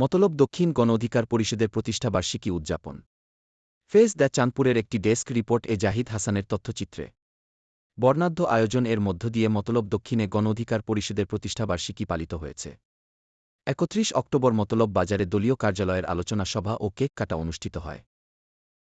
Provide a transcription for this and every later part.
মতলব দক্ষিণ গণ অধিকার পরিষদের প্রতিষ্ঠাবার্ষিকী উদযাপন। ফেজ দ্য চাঁদপুরের একটি ডেস্ক রিপোর্ট এ জাহিদ হাসানের তথ্যচিত্রে। বর্ণাঢ্য আয়োজন এর মধ্য দিয়ে মতলব দক্ষিণে গণ অধিকার পরিষদের প্রতিষ্ঠাবার্ষিকী পালিত হয়েছে। একত্রিশ অক্টোবর মতলব বাজারে দলীয় কার্যালয়ের আলোচনা সভা ও কেক কাটা অনুষ্ঠিত হয়।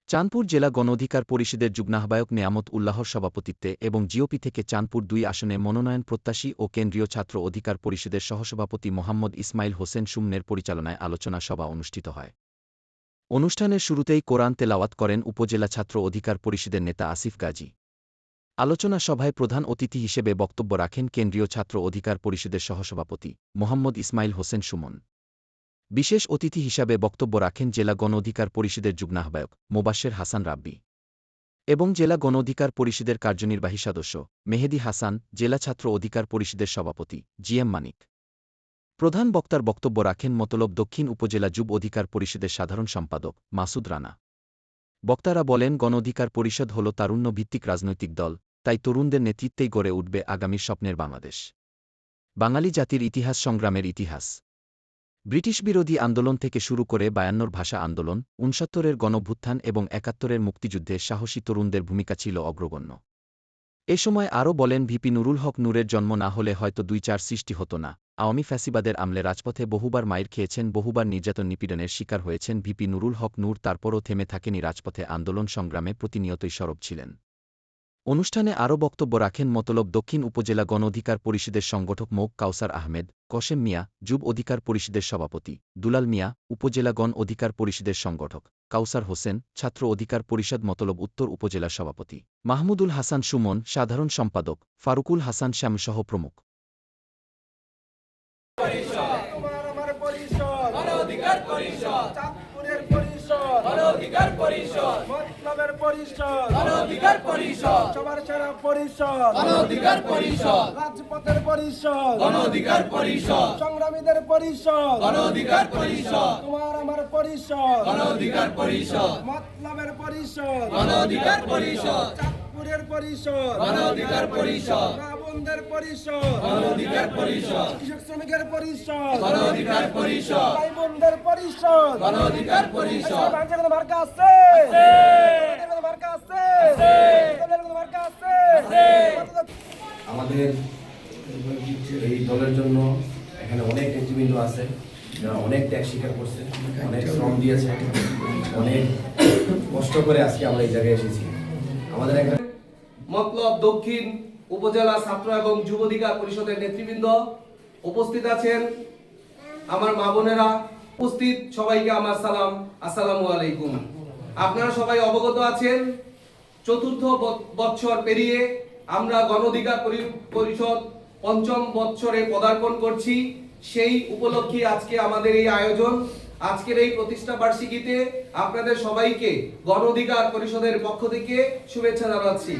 চাঁদপুর জেলা গণ অধিকার পরিষদের যুগ্নাহ্বায়ক নেয়ামত উল্লাহর সভাপতিত্বে এবং জিওপি থেকে চাঁদপুর দুই আসনে মনোনয়ন প্রত্যাশী ও কেন্দ্রীয় ছাত্র অধিকার পরিষদের সহসভাপতি মোহাম্মদ ইসমাইল হোসেন সুমনের পরিচালনায় আলোচনা সভা অনুষ্ঠিত হয়। অনুষ্ঠানের শুরুতেই কোরআন তেলাওয়াত করেন উপজেলা ছাত্র অধিকার পরিষদের নেতা আসিফ গাজী। আলোচনা সভায় প্রধান অতিথি হিসেবে বক্তব্য রাখেন কেন্দ্রীয় ছাত্র অধিকার পরিষদের সহসভাপতি মোহাম্মদ ইসমাইল হোসেন সুমন। বিশেষ অতিথি হিসাবে বক্তব্য রাখেন জেলা গণ অধিকার পরিষদের যুগ্নাহ্বায়ক মোবাশ্বের হাসান রাব্বি এবং জেলা গণ অধিকার পরিষদের কার্যনির্বাহী সদস্য মেহেদি হাসান, জেলা ছাত্র অধিকার পরিষদের সভাপতি জি এম মানিক। প্রধান বক্তার বক্তব্য রাখেন মতলব দক্ষিণ উপজেলা যুব অধিকার পরিষদের সাধারণ সম্পাদক মাসুদ রানা। বক্তারা বলেন, গণ অধিকার পরিষদ হল তারুণ্য ভিত্তিক রাজনৈতিক দল, তাই তরুণদের নেতৃত্বেই গড়ে উঠবে আগামীর স্বপ্নের বাংলাদেশ। বাঙালি জাতির ইতিহাস সংগ্রামের ইতিহাস। ব্রিটিশ বিরোধী আন্দোলন থেকে শুরু করে বায়ান্নর ভাষা আন্দোলন উনসত্তরের গণভ্যুত্থান এবং একাত্তরের মুক্তিযুদ্ধে সাহসী তরুণদের ভূমিকা ছিল অগ্রগণ্য। এ সময় আরও বলেন ভিপি নুরুল হক, নূরের জন্ম না হলে হয়তো দুই চার সৃষ্টি হতো না। আওয়ামী ফ্যাসিবাদের আমলে রাজপথে বহুবার মায়ের খেয়েছেন, বহুবার নির্যাতন নিপীড়নের শিকার হয়েছেন। ভিপি নুরুল হক, নূর তারপরও থেমে থাকেনি রাজপথে আন্দোলন সংগ্রামে প্রতিনিয়তই সরব ছিলেন। অনুষ্ঠানে আরও বক্তব্য রাখেন মতলব দক্ষিণ উপজেলা গণ অধিকার পরিষদের সংগঠক মৌক কাউসার আহমেদ কশেম মিয়া যুব অধিকার পরিষদের সভাপতি দুলাল মিয়া উপজেলা গণ অধিকার পরিষদের সংগঠক কাউসার হোসেন ছাত্র অধিকার পরিষদ মতলব উত্তর উপজেলা সভাপতি মাহমুদুল হাসান সুমন সাধারণ সম্পাদক ফারুকুল হাসান শ্যামসহ প্রমুখ। পরিষদ। অধিকার পরিষদ। চাঁদপুরের অধিকার পরিষদ। মতলবের পরিষদ। অধিকার পরিষদ। সবার সেরা পরিষদ। অধিকার পরিষদ। রাজপথের পরিষদ। অধিকার পরিষদ। সংগ্রামীদের পরিষদ। অধিকার পরিষদ। তোমার আমার পরিষদ। অধিকার পরিষদ। মতলবের পরিষদ। অধিকার পরিষদ। চাঁদপুরের পরিষদ। অধিকার পরিষদ। মা বোনদের পরিষদ। অধিকার পরিষদ। কৃষক শ্রমিকের পরিষদ। অধিকার পরিষদ। ভাই বোনদের পরিষদ। অধিকার পরিষদ। বাংলাদেশের কোনো মার্কা আছে? মার্কা আছে? মার্কা আছে? আমাদের এই দলের জন্য এখানে অনেক নেতৃবৃন্দ আছে যারা অনেক ত্যাগ স্বীকার করছে অনেক শ্রম দিয়েছে অনেক কষ্ট করে আজকে আমরা এই জায়গায় এসেছি। আমাদের এখানে মতলব দক্ষিণ উপজেলা ছাত্র এবং যুব অধিকার পরিষদের নেতৃবৃন্দ উপস্থিত আছেন আমার মা বোনেরা। উপস্থিত সবাইকে আমার সালাম। আসসালামু আলাইকুম। আপনারা সবাই অবগত আছেন, চতুর্থ বৎসর পেরিয়ে আমরা গণ অধিকার পরিষদ পঞ্চম বৎসরে পদার্পণ করছি। সেই উপলক্ষে আজকে আমাদের এই আয়োজন, আজকের এই প্রতিষ্ঠা বার্ষিকীতে আপনাদের সবাইকে গণ অধিকার পরিষদের পক্ষ থেকে শুভেচ্ছা জানাচ্ছি।